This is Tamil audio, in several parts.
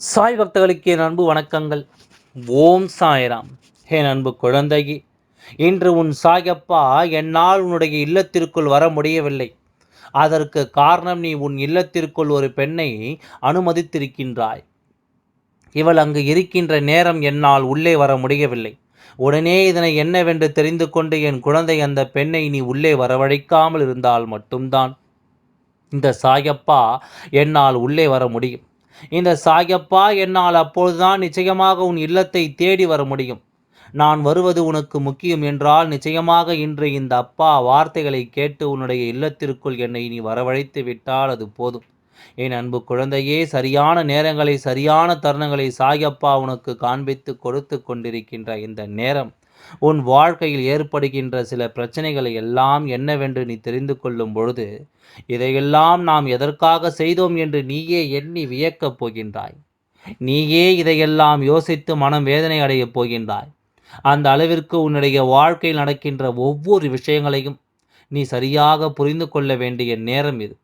சாய் பக்தர்களுக்கு என் அன்பு வணக்கங்கள். ஓம் சாய்ராம். என் அன்பு குழந்தையே இன்று உன் சாயப்பா என்னால் உன்னுடைய இல்லத்திற்குள் வர முடியவில்லை. அதற்கு காரணம் நீ உன் இல்லத்திற்குள் ஒரு பெண்ணை அனுமதித்திருக்கின்றாய். இவள் அங்கு இருக்கின்ற நேரம் என்னால் உள்ளே வர முடியவில்லை. உடனே இதனை என்னவென்று தெரிந்து கொண்டு என் குழந்தை அந்த பெண்ணை நீ உள்ளே வரவழைக்காமல் இருந்தால் மட்டும்தான். இந்த சாயப்பா என்னால் உள்ளே வர முடியும். இந்த சாயப்பா என்னால் அப்பொழுதுதான் நிச்சயமாக உன் இல்லத்தை தேடி வர முடியும். நான் வருவது உனக்கு முக்கியம் என்றால் நிச்சயமாக இன்று இந்த அப்பா வார்த்தைகளை கேட்டு உன்னுடைய இல்லத்திற்குள் என்னை நீ வரவழைத்து விட்டால் அது போதும். என் அன்பு குழந்தையே சரியான நேரங்களை சரியான தருணங்களை சாயப்பா உனக்கு காண்பித்து கொடுத்து கொண்டிருக்கின்ற இந்த நேரம் உன் வாழ்க்கையில் ஏற்படுகின்ற சில பிரச்சனைகளை எல்லாம் என்னவென்று நீ தெரிந்து கொள்ளும் பொழுது இதையெல்லாம் நாம் எதற்காக செய்தோம் என்று நீயே எண்ணி வியக்கப் போகின்றாய். நீயே இதையெல்லாம் யோசித்து மனம் வேதனை அடையப் போகின்றாய். அந்த அளவிற்கு உன்னுடைய வாழ்க்கையில் நடக்கின்ற ஒவ்வொரு விஷயங்களையும் நீ சரியாக புரிந்து கொள்ள வேண்டிய நேரம் இது.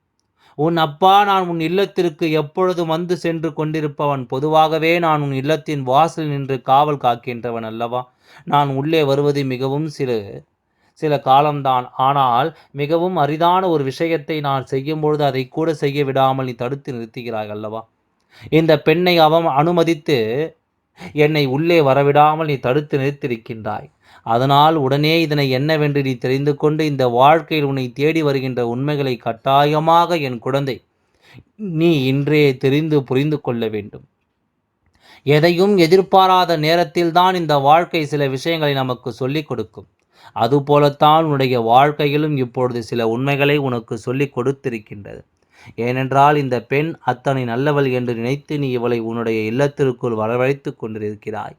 உன் அப்பா நான் உன் இல்லத்திற்கு எப்பொழுதும் வந்து சென்று கொண்டிருப்பவன் பொதுவாகவே நான் உன் இல்லத்தின் வாசல் நின்று காவல் காக்கின்றவன் அல்லவா? நான் உள்ளே வருவது மிகவும் சில சில காலம்தான். ஆனால் மிகவும் அரிதான ஒரு விஷயத்தை நான் செய்யும் பொழுது அதை கூட செய்ய விடாமல் நீ தடுத்து நிறுத்துகிறாய் அல்லவா? இந்த பெண்ணை அவன் அனுமதித்து என்னை உள்ளே வரவிடாமல் நீ தடுத்து நிறுத்திருக்கின்றாய் அதனால் உடனே இதனை என்னவென்று நீ தெரிந்து கொண்டு இந்த வாழ்க்கையில் உன்னை தேடி வருகின்ற உண்மைகளை கட்டாயமாக என் குழந்தை நீ இன்றே தெரிந்து புரிந்து கொள்ள வேண்டும். எதையும் எதிர்பாராத நேரத்தில்தான் இந்த வாழ்க்கை சில விஷயங்களை நமக்கு சொல்லிக் கொடுக்கும். அதுபோலத்தான் உன்னுடைய வாழ்க்கையிலும் இப்பொழுது சில உண்மைகளை உனக்கு சொல்லிக் கொடுத்திருக்கின்றது. ஏனென்றால் இந்த பெண் அத்தனை நல்லவள் என்று நினைத்து நீ இவளை உன்னுடைய இல்லத்திற்குள் வரவழைத்து கொண்டிருக்கிறாய்.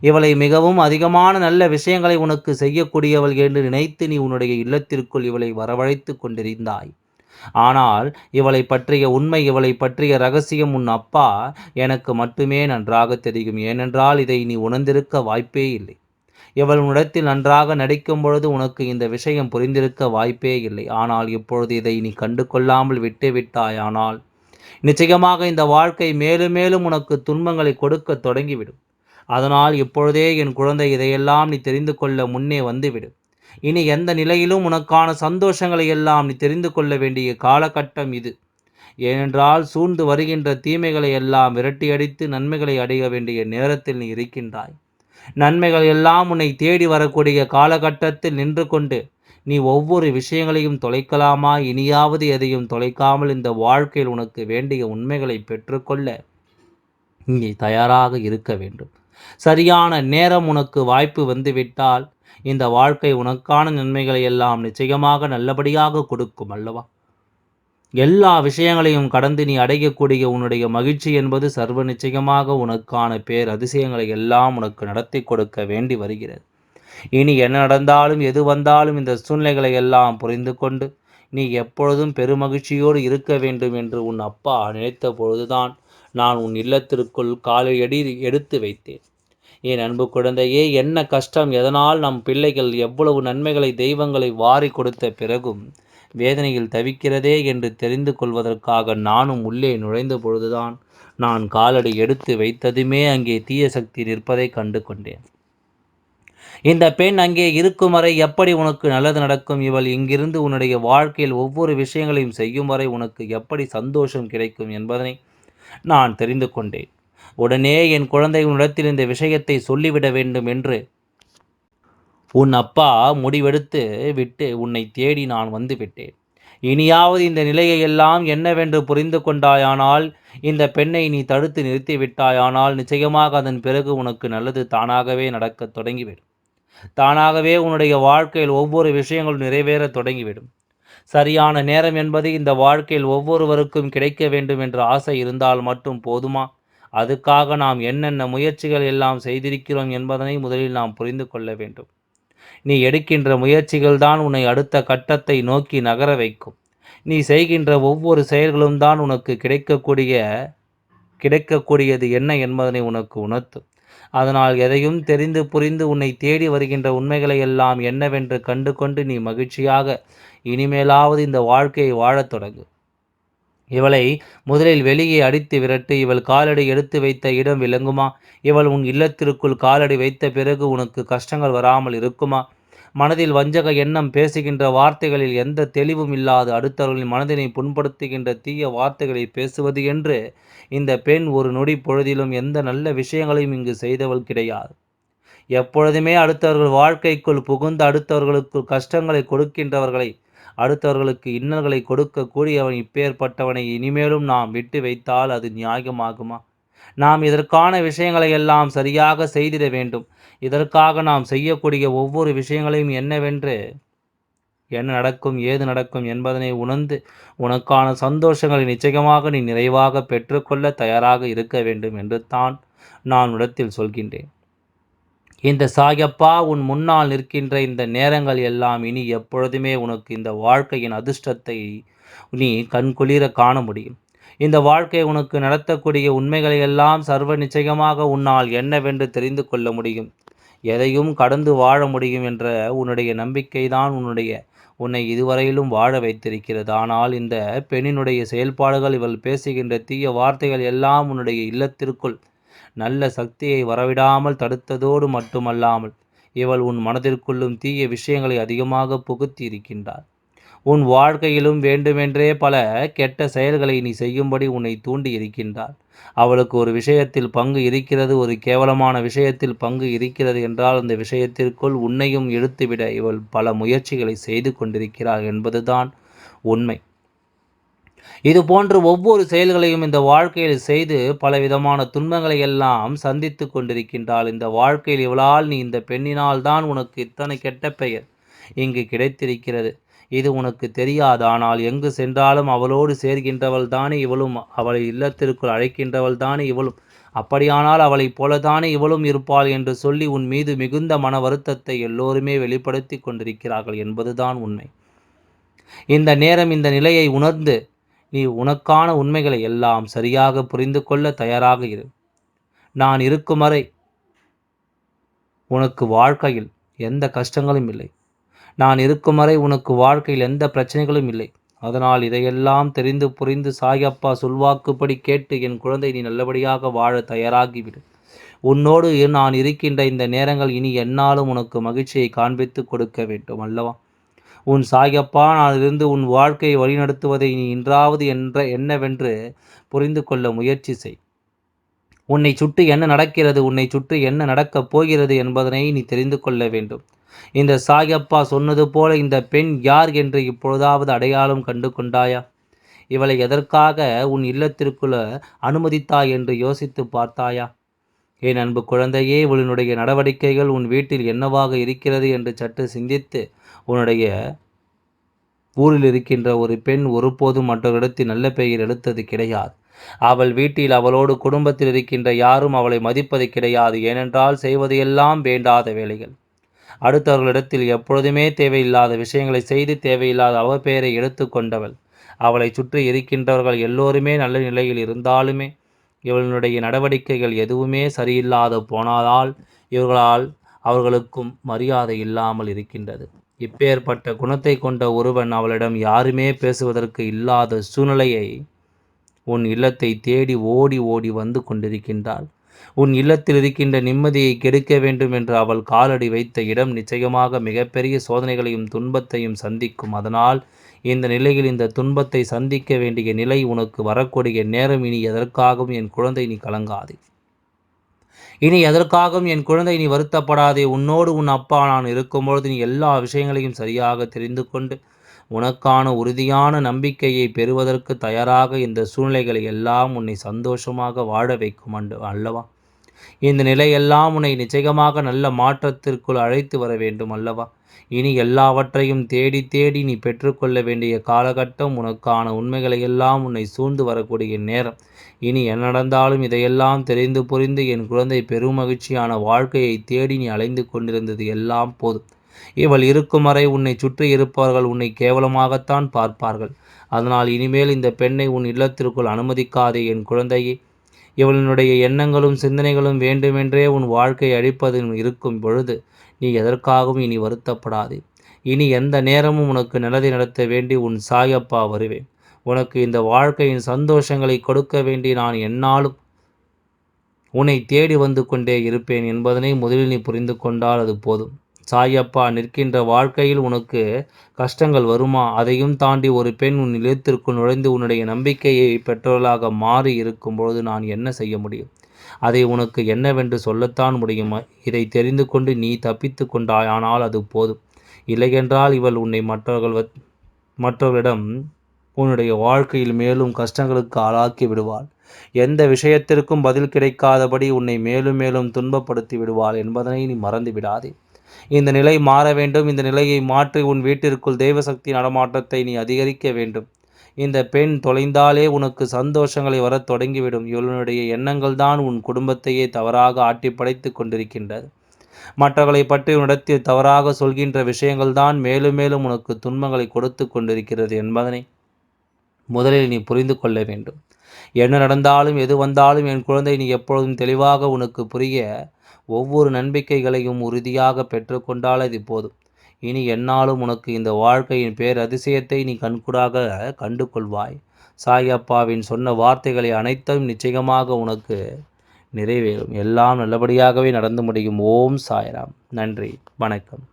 இவளை மிகவும் அதிகமான நல்ல விஷயங்களை உனக்கு செய்யக்கூடியவள் என்று நினைத்து நீ உன்னுடைய இல்லத்திற்குள் இவளை வரவழைத்து கொண்டிருந்தாய். ஆனால் இவளை பற்றிய உண்மை இவளை பற்றிய ரகசியம் உன் அப்பா எனக்கு மட்டுமே நன்றாக தெரியும். ஏனென்றால் இதை நீ உணர்ந்திருக்க வாய்ப்பே இல்லை. இவள் உன்னிடத்தில் நன்றாக நடிக்கும் பொழுது உனக்கு இந்த விஷயம் புரிந்திருக்க வாய்ப்பே இல்லை. ஆனால் இப்பொழுது இதை நீ கண்டு கொள்ளாமல் விட்டுவிட்டாயானால் நிச்சயமாக இந்த வாழ்க்கை மேலும் மேலும் உனக்கு துன்பங்களை கொடுக்க தொடங்கிவிடும். அதனால் இப்பொழுதே என் குழந்தை இதையெல்லாம் நீ தெரிந்து கொள்ள முன்னே வந்துவிடும் இனி எந்த நிலையிலும் உனக்கான சந்தோஷங்களை எல்லாம் நீ தெரிந்து கொள்ள வேண்டிய காலகட்டம் இது. ஏனென்றால் சூழ்ந்து வருகின்ற தீமைகளை எல்லாம் விரட்டியடித்து நன்மைகளை அடைய வேண்டிய நேரத்தில் நீ இருக்கின்றாய். நன்மைகள் எல்லாம் உன்னை தேடி வரக்கூடிய காலகட்டத்தில் நின்று கொண்டு நீ ஒவ்வொரு விஷயங்களையும் தொலைக்கலாமா? இனியாவது எதையும் தொலைக்காமல் இந்த வாழ்க்கையில் உனக்கு வேண்டிய உண்மைகளை பெற்றுக்கொள்ள நீ தயாராக இருக்க வேண்டும். சரியான நேரம் உனக்கு வாய்ப்பு வந்துவிட்டால் இந்த வாழ்க்கை உனக்கான நன்மைகளை எல்லாம் நிச்சயமாக நல்லபடியாக கொடுக்கும் அல்லவா? எல்லா விஷயங்களையும் கடந்து நீ அடையக்கூடிய உன்னுடைய மகிழ்ச்சி என்பது சர்வ நிச்சயமாக உனக்கான பேர் அதிசயங்களை எல்லாம் உனக்கு நடத்தி கொடுக்க வேண்டி வருகிறது. இனி என்ன நடந்தாலும் எது வந்தாலும் இந்த சூழ்நிலைகளை எல்லாம் புரிந்து கொண்டு நீ எப்பொழுதும் பெருமகிழ்ச்சியோடு இருக்க வேண்டும் என்று உன் அப்பா நினைத்த பொழுதுதான் நான் உன் இல்லத்திற்குள் காலையடி எடுத்து வைத்தேன். என் அன்பு குழந்தையே என்ன கஷ்டம் எதனால் நம் பிள்ளைகள் எவ்வளவு நன்மைகளை தெய்வங்களை வாரி கொடுத்த பிறகும் வேதனையில் தவிக்கிறதே என்று தெரிந்து கொள்வதற்காக நானும் உள்ளே நுழைந்த பொழுதுதான் நான் காலடி எடுத்து வைத்ததுமே அங்கே தீய சக்தி நிற்பதை கண்டு கொண்டேன். இந்த பெண் அங்கே இருக்கும் வரை எப்படி உனக்கு நல்லது நடக்கும்? இவள் இங்கிருந்து உன்னுடைய வாழ்க்கையில் ஒவ்வொரு விஷயங்களையும் செய்யும் வரை உனக்கு எப்படி சந்தோஷம் கிடைக்கும் என்பதனை நான் தெரிந்து கொண்டேன். உடனே என் குழந்தை உன்னிடத்தில் இந்த விஷயத்தை சொல்லிவிட வேண்டும் என்று. உன் அப்பா முடிவெடுத்து விட்டு உன்னை தேடி நான் வந்து விட்டேன். இனியாவது இந்த நிலையை எல்லாம் என்னவென்று புரிந்து கொண்டாயானால் இந்த பெண்ணை நீ தடுத்து நிறுத்தி விட்டாயானால் நிச்சயமாக அதன் பிறகு உனக்கு நல்லது தானாகவே நடக்கத் தொடங்கிவிடும். தானாகவே உன்னுடைய வாழ்க்கையில் ஒவ்வொரு விஷயங்களும் நிறைவேறத் தொடங்கிவிடும். சரியான நேரம் என்பது இந்த வாழ்க்கையில் ஒவ்வொருவருக்கும் கிடைக்க வேண்டும் என்ற ஆசை இருந்தால் மட்டும் போதுமா? அதுக்காக நாம் என்னென்ன முயற்சிகள் எல்லாம் செய்திருக்கிறோம் என்பதனை முதலில் நாம் புரிந்து கொள்ள வேண்டும். நீ எடுக்கின்ற முயற்சிகள் தான் உன்னை அடுத்த கட்டத்தை நோக்கி நகர வைக்கும். நீ செய்கின்ற ஒவ்வொரு செயல்களும் தான் உனக்கு கிடைக்கக்கூடிய கிடைக்கக்கூடியது என்ன என்பதனை உனக்கு உணர்த்தும். அதனால் எதையும் தெரிந்து புரிந்து உன்னை தேடி வருகின்ற உண்மைகளை எல்லாம் என்னவென்று கண்டு கொண்டு நீ மகிழ்ச்சியாக இனிமேலாவது இந்த வாழ்க்கையை வாழத் தொடங்கு. இவளை முதலில் வெளியே அடித்து விரட்டு இவள் காலடி எடுத்து வைத்த இடம் விளங்குமா? இவள் உன் இல்லத்திற்குள் காலடி வைத்த பிறகு உனக்கு கஷ்டங்கள் வராமல் இருக்குமா? மனதில் வஞ்சக எண்ணம் பேசுகின்ற வார்த்தைகளில் எந்த தெளிவும் இல்லாது அடுத்தவர்களின் மனதினை புண்படுத்துகின்ற தீய வார்த்தைகளை பேசுவது என்று இந்த பெண் ஒரு நொடி பொழுதிலும் எந்த நல்ல விஷயங்களையும் இங்கு செய்தவள் கிடையாது. எப்பொழுதுமே அடுத்தவர்கள் வாழ்க்கைக்குள் புகுந்து அடுத்தவர்களுக்கு கஷ்டங்களை கொடுக்கின்றவர்களை அடுத்தவர்களுக்கு இன்னல்களை கொடுக்கக்கூடியவன் இப்பேற்பட்டவனை இனிமேலும் நாம் விட்டு வைத்தால் அது நியாயமாகுமா? நாம் இதற்கான விஷயங்களை எல்லாம் சரியாக செய்திட வேண்டும். இதற்காக நாம் செய்யக்கூடிய ஒவ்வொரு விஷயங்களையும் என்னவென்று? என்ன நடக்கும் ஏது நடக்கும் என்பதனை உணர்ந்து உனக்கான சந்தோஷங்களை நிச்சயமாக நீ நிறைவாக பெற்றுக்கொள்ள தயாராக இருக்க வேண்டும் என்று தான் நான் இடத்தில் சொல்கின்றேன். இந்த சாயப்பா உன் முன்னால் நிற்கின்ற இந்த நேரங்கள் எல்லாம் இனி எப்பொழுதுமே உனக்கு இந்த வாழ்க்கையின் அதிர்ஷ்டத்தை நீ கண்குளிர காண முடியும். இந்த வாழ்க்கை உனக்கு நடத்தக்கூடிய உண்மைகளை எல்லாம் சர்வ நிச்சயமாக உன்னால் என்னவென்று தெரிந்து கொள்ள முடியும். எதையும் கடந்து வாழ முடியும் என்ற உன்னுடைய நம்பிக்கைதான் உன்னுடைய உன்னை இதுவரையிலும் வாழ வைத்திருக்கிறது. ஆனால் இந்த பெண்ணினுடைய செயல்பாடுகள் இவள் பேசுகின்ற தீய வார்த்தைகள் எல்லாம் உன்னுடைய இல்லத்திற்குள் நல்ல சக்தியை வரவிடாமல் தடுத்ததோடு மட்டுமல்லாமல் இவள் உன் மனதிற்குள்ளும் தீய விஷயங்களை அதிகமாக புகுத்தி இருக்கின்றாள் உன் வாழ்க்கையிலும் வேண்டுமென்றே பல கெட்ட செயல்களை நீ செய்யும்படி உன்னை தூண்டி இருக்கின்றாள் அவளுக்கு ஒரு விஷயத்தில் பங்கு இருக்கிறது ஒரு கேவலமான விஷயத்தில் பங்கு இருக்கிறது என்றால் அந்த விஷயத்திற்குள் உன்னையும் இழுத்துவிட இவள் பல முயற்சிகளை செய்து கொண்டிருக்கிறாள் என்பதுதான் உண்மை. இது போன்று ஒவ்வொரு செயல்களையும் இந்த வாழ்க்கையில் செய்து பலவிதமான துன்பங்களை எல்லாம் சந்தித்து கொண்டிருக்கின்றாள். இந்த வாழ்க்கையில் இவளால் நீ இந்த பெண்ணினால் தான் உனக்கு இத்தனை கெட்ட பெயர் இங்கு கிடைத்திருக்கிறது. இது உனக்கு தெரியாது. ஆனால் எங்கு சென்றாலும் அவளோடு சேர்கின்றவள் தானே இவளும். அவளை இல்லத்திற்குள் அழைக்கின்றவள் தானே இவளும். அப்படியானால் அவளைப் போலதானே இவளும் இருப்பாள் என்று சொல்லி உன் மீது மிகுந்த மன வருத்தத்தை எல்லோருமே வெளிப்படுத்தி கொண்டிருக்கிறார்கள் என்பதுதான் உண்மை. இந்த நேரம் இந்த நிலையை உணர்ந்து நீ உனக்கான உண்மைகளை எல்லாம் சரியாக புரிந்து கொள்ள தயாராக இரு. நான் இருக்கும் வரை உனக்கு வாழ்க்கையில் எந்த கஷ்டங்களும் இல்லை. நான் இருக்கும் வரை உனக்கு வாழ்க்கையில் எந்த பிரச்சனைகளும் இல்லை. அதனால் இதையெல்லாம் தெரிந்து புரிந்து சாயப்பா சொல்வாக்குப்படி கேட்டு என் குழந்தை நீ நல்லபடியாக வாழ தயாராகிவிடு உன்னோடு நான் இருக்கின்ற இந்த நேரங்கள் இனி என்னாலும் உனக்கு மகிழ்ச்சியை காண்பித்து கொடுக்க வேண்டும் அல்லவா? உன் சாயப்பா நான் உன் வாழ்க்கையை வழிநடத்துவதை நீ இன்றாவது என்ற என்னவென்று புரிந்து கொள்ள முயற்சி செய். உன்னை சுற்றி என்ன நடக்கிறது உன்னை சுற்றி என்ன நடக்கப் போகிறது என்பதனை நீ தெரிந்து கொள்ள வேண்டும். இந்த சாயப்பா சொன்னது போல இந்த பெண் யார் என்று இப்பொழுதாவது அடையாளம் கண்டு கொண்டாயா? இவளை எதற்காக உன் இல்லத்திற்குள்ள அனுமதித்தாய் என்று யோசித்து பார்த்தாயா? என் அன்பு குழந்தையே இவளினுடைய நடவடிக்கைகள் உன் வீட்டில் என்னவாக இருக்கிறது என்று சற்று சிந்தித்து உன்னுடைய ஊரில் இருக்கின்ற ஒரு பெண் ஒருபோதும் மற்றவரிடத்தில் நல்ல பெயர் எடுத்தது கிடையாது. அவள் வீட்டில் அவளோடு குடும்பத்தில் இருக்கின்ற யாரும் அவளை மதிப்பது கிடையாது. ஏனென்றால் செய்வதையெல்லாம் வேண்டாத வேலைகள். அடுத்தவர்களிடத்தில் எப்பொழுதுமே தேவையில்லாத விஷயங்களை செய்து தேவையில்லாத அவ எடுத்து கொண்டவள். அவளை சுற்றி இருக்கின்றவர்கள் எல்லோருமே நல்ல நிலையில் இருந்தாலுமே இவளுடைய நடவடிக்கைகள் எதுவுமே சரியில்லாத போனதால் இவர்களால் அவர்களுக்கும் மரியாதை இல்லாமல் இருக்கின்றது. இப்பேற்பட்ட குணத்தை கொண்ட ஒருவன் அவளிடம் யாருமே பேசுவதற்கு இல்லாத சூழ்நிலையை உன் இல்லத்தை தேடி ஓடி ஓடி வந்து கொண்டிருக்கின்றாள். உன் இல்லத்தில் இருக்கின்ற நிம்மதியை கெடுக்க வேண்டும் என்று அவள் காலடி வைத்த இடம் நிச்சயமாக மிகப்பெரிய சோதனைகளையும் துன்பத்தையும் சந்திக்கும். அதனால் இந்த நிலையில் இந்த துன்பத்தை சந்திக்க வேண்டிய நிலை உனக்கு வரக்கூடிய நேரம் இனி எதற்காகவும் என் குழந்தை நீ கலங்காது. இனி எதற்காகவும் என் குழந்தை நீ வருத்தப்படாதே. உன்னோடு உன் அப்பா நான் இருக்கும்பொழுது நீ எல்லா விஷயங்களையும் சரியாக தெரிந்து கொண்டு உனக்கான உறுதியான நம்பிக்கையை பெறுவதற்கு தயாராக இந்த சூழ்நிலைகளை எல்லாம் உன்னை சந்தோஷமாக வாழ வைக்கும் அல்லவா? இந்த நிலையெல்லாம் உன்னை நிச்சயமாக நல்ல மாற்றத்திற்குள் அழைத்து வர வேண்டும் அல்லவா? இனி எல்லாவற்றையும் தேடி தேடி நீ பெற்றுக்கொள்ள வேண்டிய காலகட்டம் உனக்கான உண்மைகளை எல்லாம் உன்னை சூழ்ந்து வரக்கூடிய நேரம். இனி என்ன நடந்தாலும் இதையெல்லாம் தெரிந்து புரிந்து என் குழந்தை பெரும் மகிழ்ச்சியான வாழ்க்கையை தேடி நீ அலைந்து கொண்டிருந்தது எல்லாம் போதும். இவள் இருக்கும் வரை உன்னை சுற்றி இருப்பவர்கள் உன்னை கேவலமாகத்தான் பார்ப்பார்கள். அதனால் இனிமேல் இந்த பெண்ணை உன் இல்லத்திற்குள் அனுமதிக்காதே என் குழந்தையை. இவளினுடைய எண்ணங்களும் சிந்தனைகளும் வேண்டுமென்றே உன் வாழ்க்கை அழிப்பதில் இருக்கும் பொழுது நீ எதற்காகவும் இனி வருத்தப்படாதே. இனி எந்த நேரமும் உனக்கு நல்லதை நடத்த வேண்டி உன் சாயப்பா வருவேன். உனக்கு இந்த வாழ்க்கையின் சந்தோஷங்களை கொடுக்க வேண்டி நான் என்னாலும் உன்னை தேடி வந்து கொண்டே இருப்பேன் என்பதனை முதலில் நீ புரிந்து கொண்டால் அது போதும். சாயப்பா நிற்கின்ற வாழ்க்கையில் உனக்கு கஷ்டங்கள் வருமா? அதையும் தாண்டி ஒரு பெண் உன் நிலையத்திற்குள் நுழைந்து உன்னுடைய நம்பிக்கையை பெற்றவர்களாக மாறி இருக்கும் பொழுது நான் என்ன செய்ய முடியும்? அதை உனக்கு என்னவென்று சொல்லத்தான் முடியுமா. இதை தெரிந்து கொண்டு நீ தப்பித்து கொண்டாய் ஆனால் அது போதும். இல்லையென்றால் இவள் உன்னை மற்றவர்கள் மற்றவர்களிடம் உன்னுடைய வாழ்க்கையில் மேலும் கஷ்டங்களுக்கு ஆளாக்கி விடுவாள். எந்த விஷயத்திற்கும் பதில் கிடைக்காதபடி உன்னை மேலும் மேலும் துன்பப்படுத்தி விடுவாள் என்பதனை நீ மறந்து விடாதே. இந்த நிலை மாற வேண்டும். இந்த நிலையை மாற்றி உன் வீட்டிற்குள் தெய்வசக்தி நடமாட்டத்தை நீ அதிகரிக்க வேண்டும். இந்த பெண் தொலைந்தாலே உனக்கு சந்தோஷங்களை வரத் தொடங்கிவிடும். இவளுடைய எண்ணங்கள் தான் உன் குடும்பத்தையே தவறாக ஆட்டி படைத்து கொண்டிருக்கின்றது மற்றவர்களை பற்றி உன்னிடத்தில் தவறாக சொல்கின்ற விஷயங்கள் தான் மேலும் மேலும் உனக்கு துன்பங்களை கொடுத்து கொண்டிருக்கிறது என்பதனை முதலில் நீ புரிந்து கொள்ள வேண்டும். என்ன நடந்தாலும் எது வந்தாலும் என் குழந்தை நீ எப்பொழுதும் தெளிவாக உனக்கு புரிய ஒவ்வொரு நம்பிக்கைகளையும் உறுதியாக பெற்றுக்கொண்டால் அது போதும். இனி என்னாலும் உனக்கு இந்த வாழ்க்கையின் பேர் அதிசயத்தை நீ கண்கூடாக கண்டு கொள்வாய் சாயப்பாவின் சொன்ன வார்த்தைகளை அனைத்தும் நிச்சயமாக உனக்கு நிறைவேறும். எல்லாம் நல்லபடியாகவே நடந்து முடியும். ஓம் சாய்ராம். நன்றி. வணக்கம்.